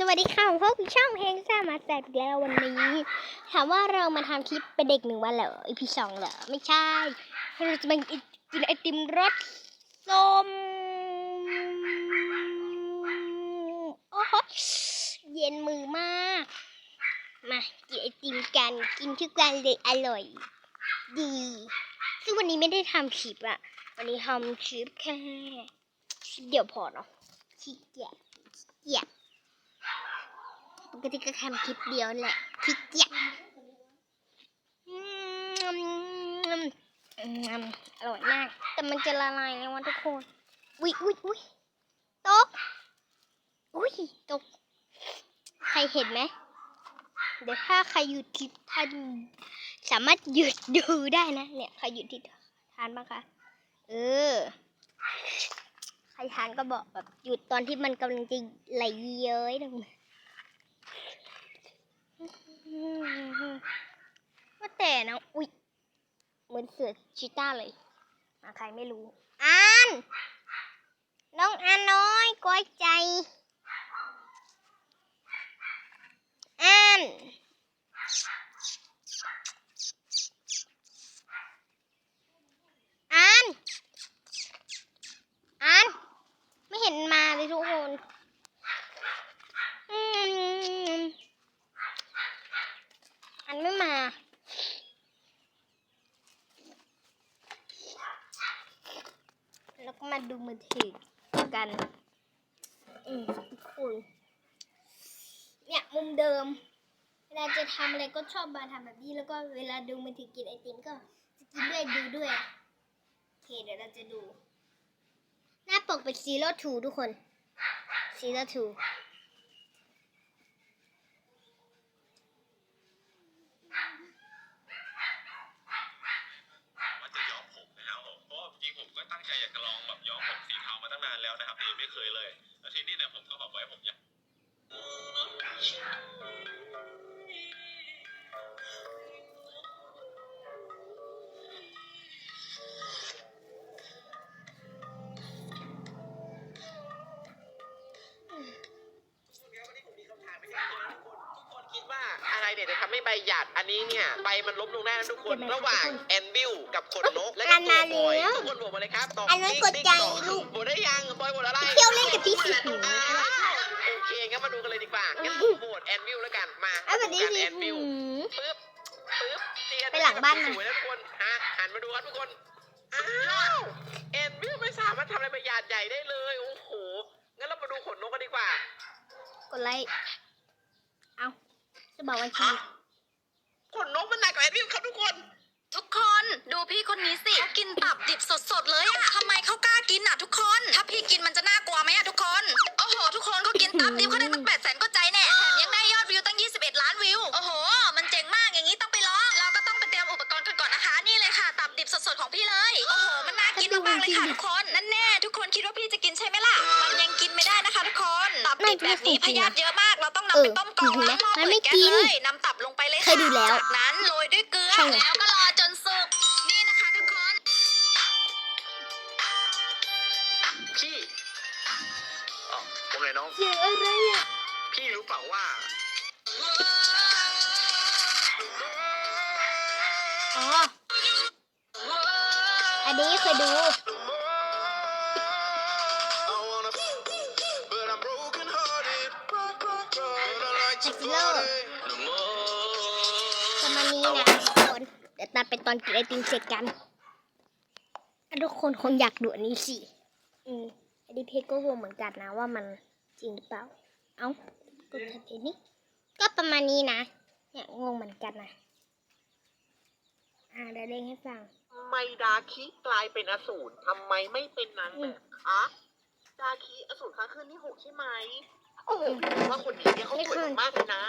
สวัสดีค่ะพวกช่องเพลงซ่ามาแซดอีกแล้ววันนี้ถามว่าเรามาทำคลิปเป็นเด็กหนึ่งวันเหรออีพีสองเหรอไม่ใช่เราจะมากินไอติมรสส้มโอ้โหเย็นมือมากมากินไอติมกันกินทุกวันเลยอร่อย ดี ซึ่งวันนี้ไม่ได้ทำคลิปอะวันนี้ทำคลิปแค่เดี๋ยวพอเนาะขี้เกียจขี้เกียจ ปกติก็ทำคลิปเดียวแหละขี้เกียจอร่อยมาก แต่มันจะละลายแล้ววะทุกคนอุ้ยอุ้ยอุ้ยตกอุ้ยตก ใครเห็นไหมเดี๋ยวถ้าใครหยุดคลิปท่านสามารถหยุดดูได้นะ เนี่ยใครหยุดที่ทานบ้างคะเออใครทานก็บอกแบบหยุดตอนที่มันกำลังจะไหลเย้ยลงมา ว่าแต่นะอุ๊ยเหมือนเสือชีต้าเลยมาใครไม่รู้อันน้องอันน้อยก้อยใจอัน อาน อาน ไม่เห็นมาเลยทุกคน อืม อันไม่มา แล้วก็มา ดูมือถือกัน อืมคุณเนี่ยมุมเดิม เวลาจะทำอะไรก็ชอบมาทำแบบนี้ แล้วก็เวลาดูมือถือกินไอติมก็จะกินด้วยดูด้วยโอเคเดี๋ยวเราจะดู หน้าปกเป็นซีโร่ทูทุกคนซีโร่ทู ว่าจะย้อมผมนะครับผมเพราะว่าจริงๆผมก็ตั้งใจอยากจะลองแบบย้อมผ มาตั้งนานแล้วนะครับแต่ยังไม่เคยเลยแล้วทีนี้เนี่ยผมก็บอกไว้ผมอยาก เนี่ยจะทำให้ใบหยาดอันนี้เนี่ยใบมันล้มลงได้นะทุกคนเดี๋ยวนะระหว่างแอนวิลกับขนนกและอัก็นตัมาวบอยแล้วทุกคนบอกมาเลยครับตอบอันนั้นกดใจลูกบดได้ยังบอยบดอะไรเที่ยวเล่นกับพี่สิหิวอ้าวโอเคงั้นมาดูกันเลยดีกว่างั้นผมโหวตแอนวิลแล้วกันมาเอาแบบนี้ดูกันสิแอนวิหืลมปึ๊บปึ๊บเจียไปหลังบ้านมาสวยนะทุกคนฮะหันมาดูครับทุกคนอ้าวแอนวิลไม่สามารถทำอะไรใบหยาดใหญ่ได้เลยโอ้โหงั้นเรามาดูขนนกกันดีกว่า กดไลค์เอา จะบอกว่าชีขนนกมันหนักกว่าแอนวิลครับทุกคน ทุกคนดูพี่คนนี้สิเขากินตับดิบสดๆเลยอะทำไมเขากล้ากินอะทุกคน ถ้าพี่กินมันจะน่ากลัวไหมอะทุกคนโอ้โหทุกคนเขากินตับดิบเขาได้ตั้งแปดแสนก็ใจแน่แถมยังได้ยอดวิวตั้ง 21 ล้านวิวโอ้โห มันเจ๋งมากอย่างนี้ต้องไปลองเราก็ต้องไปเตรียมอุปกรณ์กันก่อนนะคะนี่เลยค่ะ ตับดิบสดๆของพี่เลยโอ้โหมันน่ากินมากๆเลยค่ะทุกคนนั่นแน่ทุกคนคิดว่าพี่จะกินใช่ไหมล่ะมันยังกินไม่ได้นะคะ ทุกคนตับดิบแบบนี้พยาธิเยอะมากเราต้อง นำไปต้มกรองล้างหม้อมันไม่เปิดแก๊สกินเลยนำตับลงไปเลยเคยดูแล้วจากนั้นโรยด้วยเกลือใช่ไงแล้วก็รอจนสุกนี่นะคะทุกคนพี่อ๋อว่าไงน้องเสียงอะไรอะพี่รู้เปล่าว่าอ๋ออันนี้เคยดู But I'm broken hearted. But I like to Hello. party. The more ประมาณนี้นะทุกคนเดี๋ยวตัดไปตอนกินไอติมเสร็จกันอะทุกคนคงอยากดูอันนี้สิอืมอันนี้เพจก็งงเหมือนกันนะว่ามันจริงหรือเปล่า เอ้ากดทันทีนี้ ก็ประมาณนี้นะ เนี่ยงงเหมือนกันนะอ่าเดี๋ยวเล่นให้ฟังทำไมดาคิกลายเป็นอสูรทำไมไม่เป็นนางแบบคะ ดาคิอสูรค้างคืนที่หกใช่ไหม โอ้โหผมว่าคนนี้เนี่ยเขาสวยมากๆเลยนะ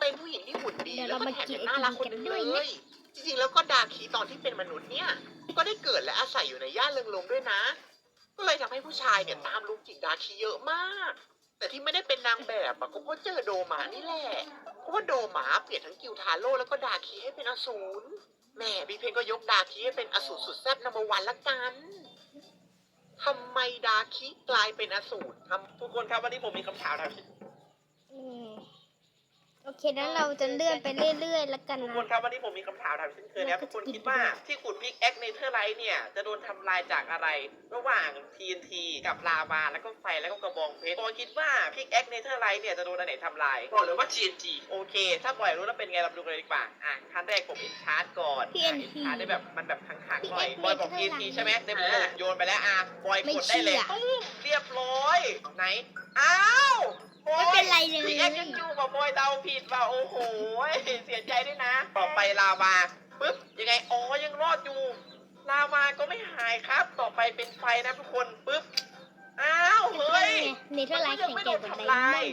เป็นผู้หญิงที่หุ่นดีเดี๋ยวแล้วเราก็มาแถมกินยังน่ารักคนหนึงไอติมกันด้เลวยนะยจริงๆแล้วก็ดาคิตอนที่เป็นมนุษย์เนี่ย ก็ได้เกิดและอาศัยอยู่ในย่านเริงรมย์ด้วยนะ ก็เลยทำให้ผู้ชายเนี่ยตามลุงจิกดาคิเยอะมาก แต่ที่ไม่ได้เป็นนางแบบอะก็เพราะเจอโดหมานี่แหละ เพราะว่าโดหมาเปลี่ยนทั้งกิวทาโร่แล้วก็ดาคีให้เป็นอสูรแหม่พี่เพนก็ยกดาคีให้เป็นอสูรสุดแซ่บนัมเบอร์วันละกัน ทำไมดาคีกลายเป็นอสูรทำทุกคนครับวันนี้ผมมีคำถามถามอืม โอเคนั้นเราจะเลื่อนไปเรื่อยๆ แล้วกันทุกนะคนครับวันนี้ผมมีคำถามถามเช่นเคยนะครับทุกคนคิดว่าที่ขุดพิกแอคเนเธอร์ไลท์เนี่ย จะโดนทำลายจากอะไร ระหว่าง TNT กับลาวาแล้วก็ไฟแล้วก็กระบองเพชรปอคิดว่าพิกแอคเนเธอร์ไลท์เนี่ยจะโดนอันไหนทำลายบอกเลยว่า TNT โอเค ถ้าปล่อยรู้แล้วเป็นไงเราดูกันเลยดีกว่าอะขั้นแรกผมอินชาร์จก่อนอะอินชาร์จได้แบบมันแบบขังๆหน่อยบอยบอก TNT ใช่ไหมเต็มเลยโยนไปแล้วอะบอยกดได้เลยตุ้มเรียบร้อยไหนอ้าวบอย ไม่เป็นไรเลยพีเอ็กยังอยู่ป่ะบอยเดาผิดป่ะโอ้โหเสียใจด้วยนะ ต่อไปลาวาปึ๊บยังไงอ๋อยังรอดอยู่ลาวาก็ไม่หายครับ ต่อไปเป็นไฟนะทุกคนปึ๊บอ้าวเฮ้ยเนเธอร์ไลท์ยัแข็งไม่แกโดร่งนกว่าไดทำลามอยนด์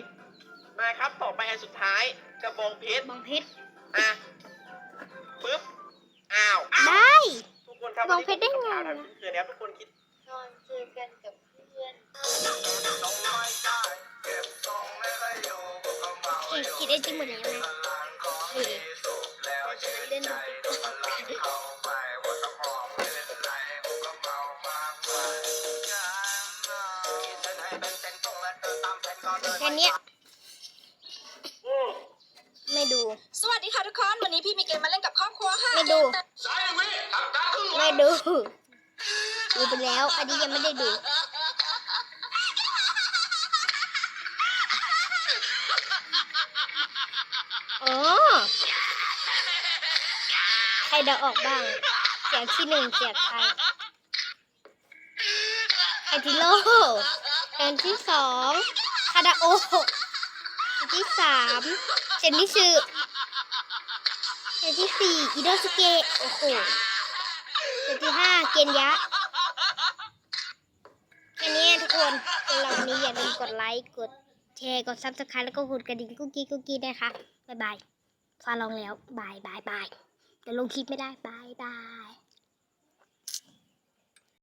มาครับต่อไปอันสุดท้ายกระบองเพชรบองเพชรอะปึ๊บอ้าวอ้าวได้ ทุกคนครับกระบองเพชรได้ไงวันนี้ผมมีคำถามถามเพื่อนๆนะครับทุกคนคิด ติมหมดแล้วนะเออเราจะมาเล่นดูติ๊กต็อกแค่เนี้ยไม่ดู สวัสดีค่ะทุกคน วันนี้พี่มีเกมมาเล่นกับครอบครัวค่ะไม่ดูสายวิทำการครึ่งไม่ดู ดูไปแล้ว อันนี้ยังไม่ได้ดู อ๋อ ใครเดาออกบ้าง เสียงที่หนึ่งเสียงใครไอติโลเสียงที่สองคาดาโอเสียงที่สามเซนนิสึเสียงที่สี่อิโดสุเกะ โอ้โหเซตที่ห้าเกณฑ์ยะแค่นี้ทุกคนสำหรับวันนี้อย่าลืมกดไลค์ กด แชร์กดซับสไครต์แล้วก็กดกระดิ่งกุ๊กกี้กุ๊กกี้นะคะบ๊ายบายฟ้าลองแล้วบายบายบายแต่ลงคลิปไม่ได้บายบาย